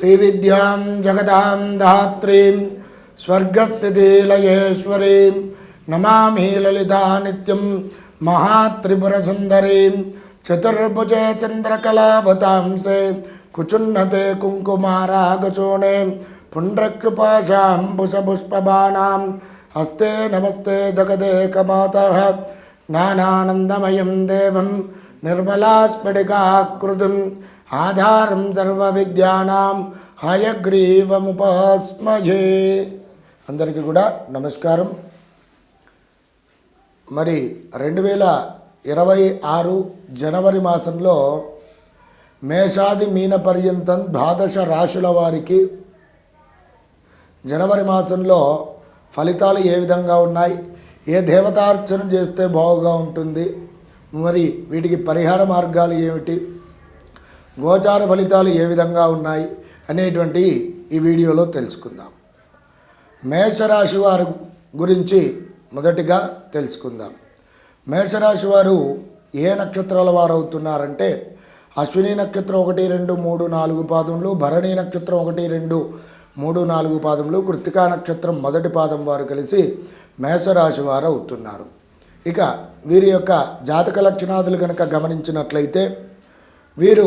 శ్రీ విద్యాం జగదాం దాత్రీం స్వర్గస్థితిలయేశ్వరీం నమామి లలితా నిత్యం మహాత్రిపురసుందరీం చతుర్భుజే చంద్రకళావతాంసే కుచున్నతే కుంకుమారాగచూణే పుండ్రక్షుపాశాం పుషపుష్పబాణాం హస్తే నమస్తే జగదేకమాతః జ్ఞానానందమయం దేవం ఆధారం ఆధారం సర్వవిద్యానాం హయగ్రీవముపాస్మయే అందరికీ కూడా నమస్కారం. మరి రెండు వేల ఇరవై ఆరు జనవరి మాసంలో మేషాది మీన పర్యంతం ద్వాదశ రాశుల వారికి జనవరి మాసంలో ఫలితాలు ఏ విధంగా ఉన్నాయి? ఏ దేవతార్చన చేస్తే బాగుగా ఉంటుంది? మరి వీటికి పరిహార మార్గాలు ఏమిటి? గోచార ఫలితాలు ఏ విధంగా ఉన్నాయి అనేటువంటి ఈ వీడియోలో తెలుసుకుందాం. మేషరాశి వారి గురించి మొదటిగా తెలుసుకుందాం. మేషరాశి వారు ఏ నక్షత్రాల వారు అవుతున్నారంటే అశ్విని నక్షత్రం ఒకటి రెండు మూడు నాలుగు పాదములు భరణి నక్షత్రం ఒకటి రెండు మూడు నాలుగు పాదములు కృతికా నక్షత్రం మొదటి పాదం వారు కలిసి మేషరాశి వారు అవుతున్నారు ఇక వీరి యొక్క జాతక లక్షణాదులు కనుక గమనించినట్లయితే వీరు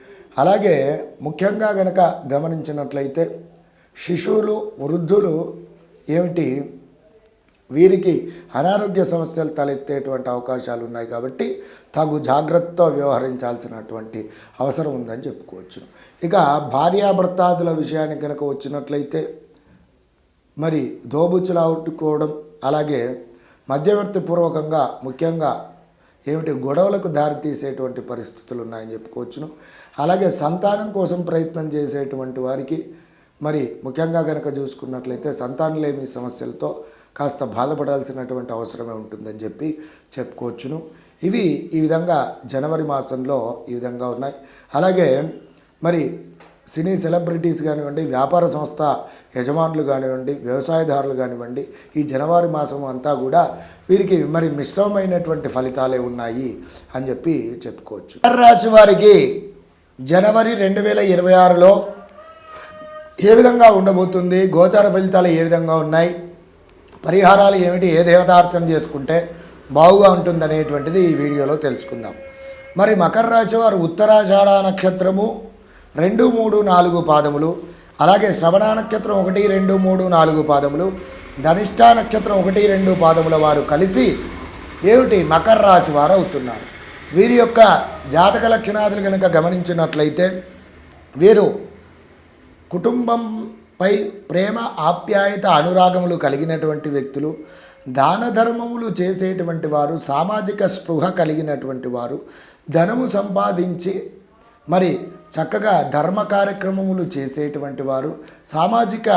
అలాగే ముఖ్యంగా గనక గమనించినట్లయితే శిశువులు వృద్ధులు ఏమిటి? వీరికి అనారోగ్య సమస్యలు తలెత్తేటువంటి అవకాశాలు ఉన్నాయి కాబట్టి తగు జాగ్రత్తతో వ్యవహరించాల్సినటువంటి అవసరం ఉందని చెప్పుకోవచ్చు. ఇక భార్యాభర్తాదుల విషయానికి కనుక వచ్చినట్లయితే మరి దోబుచ్చులావుట్టుకోవడం అలాగే మధ్యవర్తి పూర్వకంగా ముఖ్యంగా ఏమిటి? గొడవలకు దారితీసేటువంటి పరిస్థితులు ఉన్నాయని చెప్పుకోవచ్చును. అలాగే సంతానం కోసం ప్రయత్నం చేసేటువంటి వారికి మరి ముఖ్యంగా కనుక చూసుకున్నట్లయితే సంతానలేమి సమస్యలతో కాస్త బాధపడాల్సినటువంటి అవసరమే ఉంటుందని చెప్పి చెప్పుకోవచ్చును. ఇవి ఈ విధంగా జనవరి మాసంలో ఈ విధంగా ఉన్నాయి. అలాగే మరి సినీ సెలబ్రిటీస్ కానివ్వండి వ్యాపార సంస్థ యజమానులు కానివ్వండి వ్యవసాయదారులు కానివ్వండి ఈ జనవరి మాసం అంతా కూడా వీరికి మరి మిశ్రమమైనటువంటి ఫలితాలే ఉన్నాయి అని చెప్పి చెప్పుకోవచ్చు. రాశి వారికి జనవరి రెండు వేల ఇరవై ఆరులో ఏ విధంగా ఉండబోతుంది? గోచార ఫలితాలు ఏ విధంగా ఉన్నాయి? పరిహారాలు ఏమిటి? ఏ దేవతార్చన చేసుకుంటే బాగుగా ఉంటుందనేటువంటిది ఈ వీడియోలో తెలుసుకుందాం. మరి మకర రాశి వారు ఉత్తరాషాఢ నక్షత్రము రెండు మూడు నాలుగు పాదములు అలాగే శ్రవణ నక్షత్రం ఒకటి రెండు మూడు నాలుగు పాదములు ధనిష్ట నక్షత్రం ఒకటి రెండు పాదముల వారు కలిసి ఏమిటి? మకర రాశి వారు అవుతున్నారు. వీరి యొక్క జాతక లక్షణాదులు కనుక గమనించినట్లయితే వీరు కుటుంబంపై ప్రేమ ఆప్యాయత అనురాగములు కలిగినటువంటి వ్యక్తులు దాన ధర్మములు చేసేటువంటి వారు సామాజిక స్పృహ కలిగినటువంటి వారు ధనము సంపాదించి మరి చక్కగా ధర్మ కార్యక్రమములు చేసేటువంటి వారు సామాజిక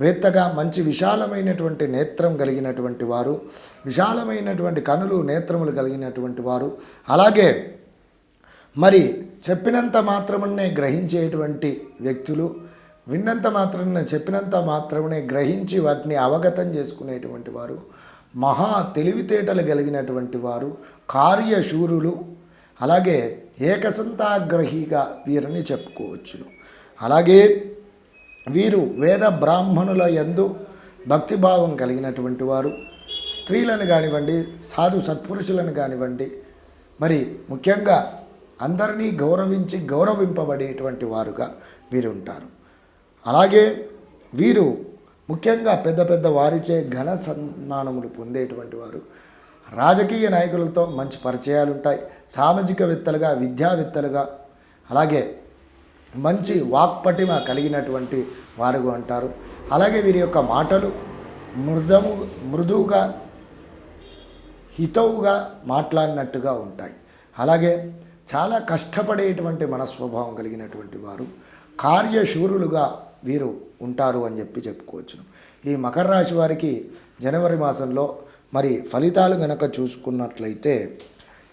వేత్తగా మంచి విశాలమైనటువంటి నేత్రం కలిగినటువంటి వారు విశాలమైనటువంటి కనులు నేత్రములు కలిగినటువంటి వారు. అలాగే మరి చెప్పినంత మాత్రమే గ్రహించేటువంటి వ్యక్తులు విన్నంత మాత్రమే చెప్పినంత మాత్రమే గ్రహించి వాటిని అవగతం చేసుకునేటువంటి వారు మహా తెలివితేటలు కలిగినటువంటి వారు కార్యశూరులు అలాగే ఏకసంతాగ్రహిగా వీరిని చెప్పుకోవచ్చును. అలాగే వీరు వేద బ్రాహ్మణుల యందు భక్తిభావం కలిగినటువంటి వారు. స్త్రీలను కానివ్వండి సాధు సత్పురుషులను కానివ్వండి మరి ముఖ్యంగా అందరినీ గౌరవించి గౌరవింపబడేటువంటి వారుగా వీరు ఉంటారు అలాగే వీరు ముఖ్యంగా పెద్ద పెద్ద వారిచే ఘన సన్మానములు పొందేటువంటి వారు. రాజకీయ నాయకులతో మంచి పరిచయాలు ఉంటాయి సామాజికవేత్తలుగా విద్యావేత్తలుగా అలాగే మంచి వాక్పటిమ కలిగినటువంటి వారుగా అంటారు. అలాగే వీరి యొక్క మాటలు మృదము మృదువుగా హితవుగా మాట్లాడినట్టుగా ఉంటాయి. అలాగే చాలా కష్టపడేటువంటి మనస్వభావం కలిగినటువంటి వారు కార్యశూరులుగా వీరు ఉంటారు అని చెప్పి చెప్పుకోవచ్చును. ఈ మకర రాశి వారికి జనవరి మాసంలో మరి ఫలితాలు గనక చూసుకున్నట్లయితే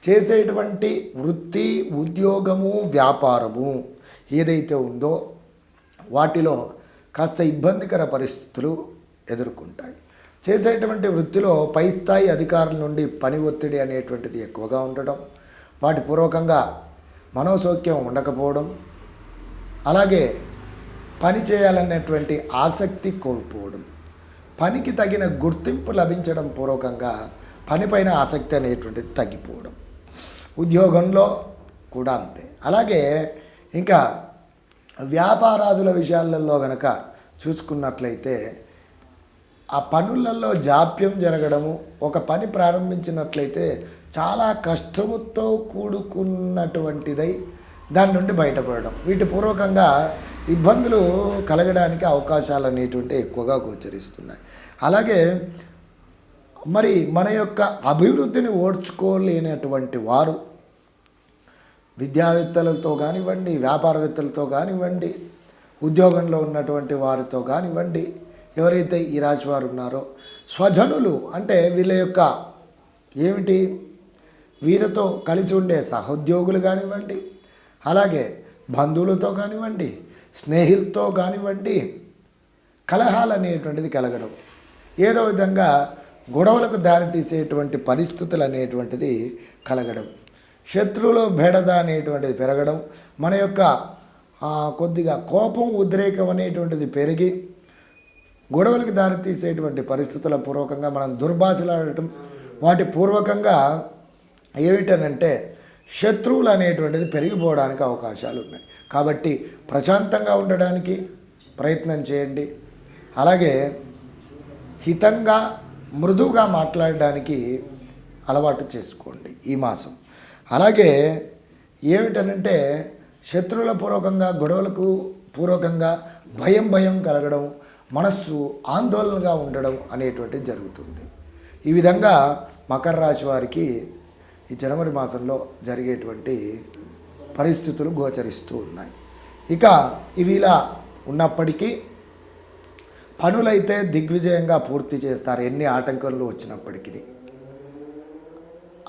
చేసేటువంటి వృత్తి ఉద్యోగము వ్యాపారము ఏదైతే ఉందో వాటిలో కాస్త ఇబ్బందికర పరిస్థితులు ఎదుర్కొంటాయి. చేసేటువంటి వృత్తిలో పై స్థాయి అధికారుల నుండి పని ఒత్తిడి అనేటువంటిది ఎక్కువగా ఉండడం వాటి పూర్వకంగా మనోసౌఖ్యం ఉండకపోవడం అలాగే పని చేయాలనేటువంటి ఆసక్తి కోల్పోవడం పనికి తగిన గుర్తింపు లభించడం పూర్వకంగా పనిపైన ఆసక్తి అనేటువంటిది తగ్గిపోవడం ఉద్యోగంలో కూడా అంతే. అలాగే ఇంకా వ్యాపారాదుల విషయాలలో గనక చూసుకున్నట్లయితే ఆ పనులలో జాప్యం జరగడము ఒక పని ప్రారంభించినట్లయితే చాలా కష్టముతో కూడుకున్నటువంటిదై దాని నుండి బయటపడడం. వీటి పూర్వకంగా ఇబ్బందులు కలగడానికి అవకాశాలు అనేటువంటి ఎక్కువగా గోచరిస్తున్నాయి. అలాగే మరి మన యొక్క అభివృద్ధిని ఓడ్చుకోలేనటువంటి వారు విద్యావేత్తలతో కానివ్వండి వ్యాపారవేత్తలతో కానివ్వండి ఉద్యోగంలో ఉన్నటువంటి వారితో కానివ్వండి ఎవరైతే ఈ రాశి వారు ఉన్నారో స్వజనులు అంటే వీళ్ళ యొక్క ఏమిటి? వీరితో కలిసి ఉండే సహోద్యోగులు కానివ్వండి అలాగే బంధువులతో కానివ్వండి స్నేహితులతో కానివ్వండి కలహాలు అనేటువంటిది కలగడం. ఏదో విధంగా గొడవలకు దారితీసేటువంటి పరిస్థితులు అనేటువంటిది కలగడం. శత్రువులో బెడద అనేటువంటిది పెరగడం మన యొక్క కొద్దిగా కోపం ఉద్రేకం అనేటువంటిది పెరిగి గొడవలకు దారితీసేటువంటి పరిస్థితుల పూర్వకంగా మనం దుర్భాషలాడటం వాటి పూర్వకంగా ఏమిటనంటే శత్రువులు అనేటువంటిది పెరిగిపోవడానికి అవకాశాలు ఉన్నాయి కాబట్టి ప్రశాంతంగా ఉండడానికి ప్రయత్నం చేయండి. అలాగే హితంగా మృదువుగా మాట్లాడడానికి అలవాటు చేసుకోండి ఈ మాసం. అలాగే ఏమిటనంటే శత్రువుల పూర్వకంగా గొడవలకు పూర్వకంగా భయం భయం కలగడం మనస్సు ఆందోళనగా ఉండడం అనేటువంటిది జరుగుతుంది. ఈ విధంగా మకర రాశి వారికి ఈ జనవరి మాసంలో జరిగేటువంటి పరిస్థితులు గోచరిస్తూ ఉన్నాయి. ఇక ఇవి ఇలా ఉన్నప్పటికీ పనులైతే దిగ్విజయంగా పూర్తి చేస్తారు. ఎన్ని ఆటంకాలు వచ్చినప్పటికీ.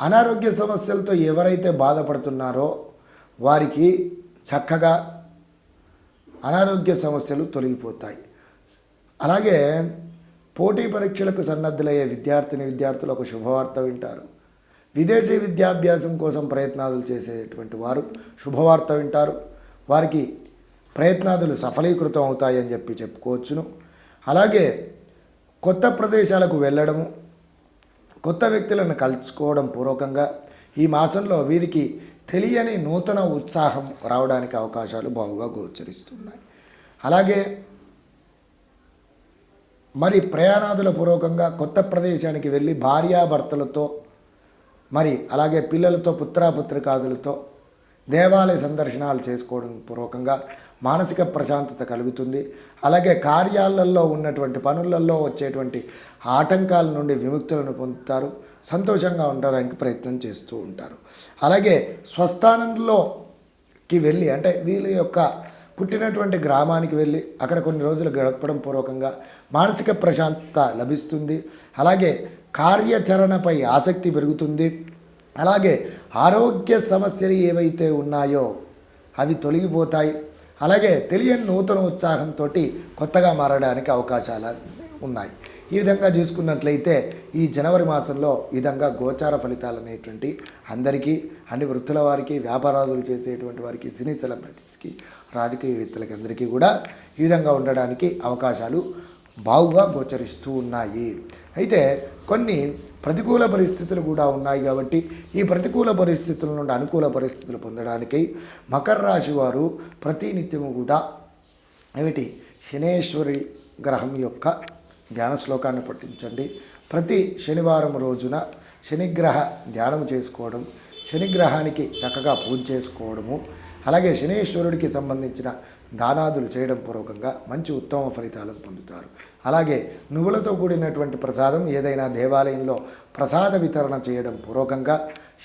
అనారోగ్య సమస్యలతో ఎవరైతే బాధపడుతున్నారో వారికి చక్కగా అనారోగ్య సమస్యలు తొలగిపోతాయి. అలాగే పోటీ పరీక్షలకు సన్నద్ధులయ్యే విద్యార్థిని విద్యార్థులు ఒక శుభవార్త వింటారు. విదేశీ విద్యాభ్యాసం కోసం ప్రయత్నాలు చేసేటువంటి వారు శుభవార్త వింటారు. వారికి ప్రయత్నాదులు సఫలీకృతం అవుతాయని చెప్పి చెప్పుకోవచ్చును. అలాగే కొత్త ప్రదేశాలకు వెళ్ళడము కొత్త వ్యక్తులను కలుసుకోవడం పూర్వకంగా ఈ మాసంలో వీరికి తెలియని నూతన ఉత్సాహం రావడానికి అవకాశాలు బాగుగా గోచరిస్తున్నాయి. అలాగే మరి ప్రయాణాదుల పూర్వకంగా కొత్త ప్రదేశానికి వెళ్ళి భార్యాభర్తలతో మరి అలాగే పిల్లలతో పుత్రాపుత్రికాదులతో దేవాలయ సందర్శనాలు చేసుకోవడం పూర్వకంగా మానసిక ప్రశాంతత కలుగుతుంది. అలాగే కార్యాలలో ఉన్నటువంటి పనులలో వచ్చేటువంటి ఆటంకాల నుండి విముక్తులను పొందుతారు. సంతోషంగా ఉండడానికి ప్రయత్నం చేస్తూ ఉంటారు. అలాగే స్వస్థానంలోకి వెళ్ళి అంటే వీళ్ళ యొక్క పుట్టినటువంటి గ్రామానికి వెళ్ళి అక్కడ కొన్ని రోజులు గడపడం పూర్వకంగా మానసిక ప్రశాంతత లభిస్తుంది. అలాగే కార్యాచరణపై ఆసక్తి పెరుగుతుంది. అలాగే ఆరోగ్య సమస్యలు ఏవైతే ఉన్నాయో అవి తొలగిపోతాయి. అలాగే తెలియని నూతన ఉత్సాహంతో కొత్తగా మారడానికి అవకాశాలు ఉన్నాయి. ఈ విధంగా చూసుకున్నట్లయితే ఈ జనవరి మాసంలో విధంగా గోచార ఫలితాలు అనేటువంటి అందరికీ అన్ని వృత్తుల వారికి వ్యాపారాదులు చేసేటువంటి వారికి సినీ సెలబ్రిటీస్కి రాజకీయవేత్తలకి అందరికీ కూడా ఈ విధంగా ఉండడానికి అవకాశాలు బావుగా గోచరిస్తూ ఉన్నాయి. అయితే కొన్ని ప్రతికూల పరిస్థితులు కూడా ఉన్నాయి కాబట్టి ఈ ప్రతికూల పరిస్థితుల నుండి అనుకూల పరిస్థితులు పొందడానికి మకర రాశి వారు ప్రతినిత్యము కూడా ఏమిటి? శనేశ్వరి గ్రహం యొక్క ధ్యాన శ్లోకాన్ని పఠించండి. ప్రతి శనివారం రోజున శనిగ్రహ ధ్యానం చేసుకోవడం శనిగ్రహానికి చక్కగా పూజ చేసుకోవడము అలాగే శనేశ్వరుడికి సంబంధించిన దానాదులు చేయడం పూర్వకంగా మంచి ఉత్తమ ఫలితాలను పొందుతారు. అలాగే నువ్వులతో కూడినటువంటి ప్రసాదం ఏదైనా దేవాలయంలో ప్రసాద వితరణ చేయడం పూర్వకంగా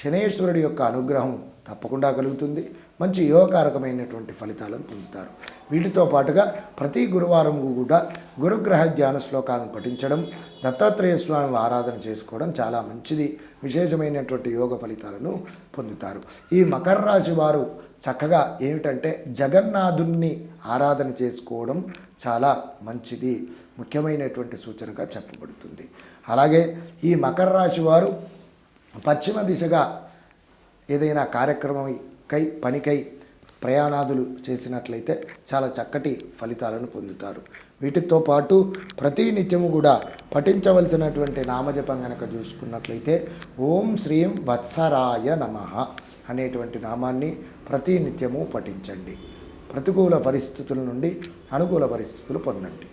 శనేశ్వరుడి యొక్క అనుగ్రహం తప్పకుండా కలుగుతుంది. మంచి యోగకారకమైనటువంటి ఫలితాలను పొందుతారు. వీటితో పాటుగా ప్రతి గురువారం కూడా గురుగ్రహ ధ్యాన శ్లోకాలను పఠించడం దత్తాత్రేయ స్వామి ఆరాధన చేసుకోవడం చాలా మంచిది. విశేషమైనటువంటి యోగ ఫలితాలను పొందుతారు. ఈ మకర రాశి వారు చక్కగా ఏమిటంటే జగన్నాథుణ్ణి ఆరాధన చేసుకోవడం చాలా మంచిది. ముఖ్యమైనటువంటి సూచనగా చెప్పబడుతుంది. అలాగే ఈ మకర రాశి వారు పశ్చిమ దిశగా ఏదైనా కార్యక్రమం కై పనికై ప్రయాణాదులు చేసినట్లయితే చాలా చక్కటి ఫలితాలను పొందుతారు. వీటితో పాటు ప్రతి నిత్యము కూడా పఠించవలసినటువంటి నామజపం కనుక చూసుకున్నట్లయితే ఓం శ్రీం వత్సరాయ నమ అనేటువంటి నామాన్ని ప్రతి నిత్యము పఠించండి. ప్రతికూల పరిస్థితుల నుండి అనుకూల పరిస్థితులు పొందండి.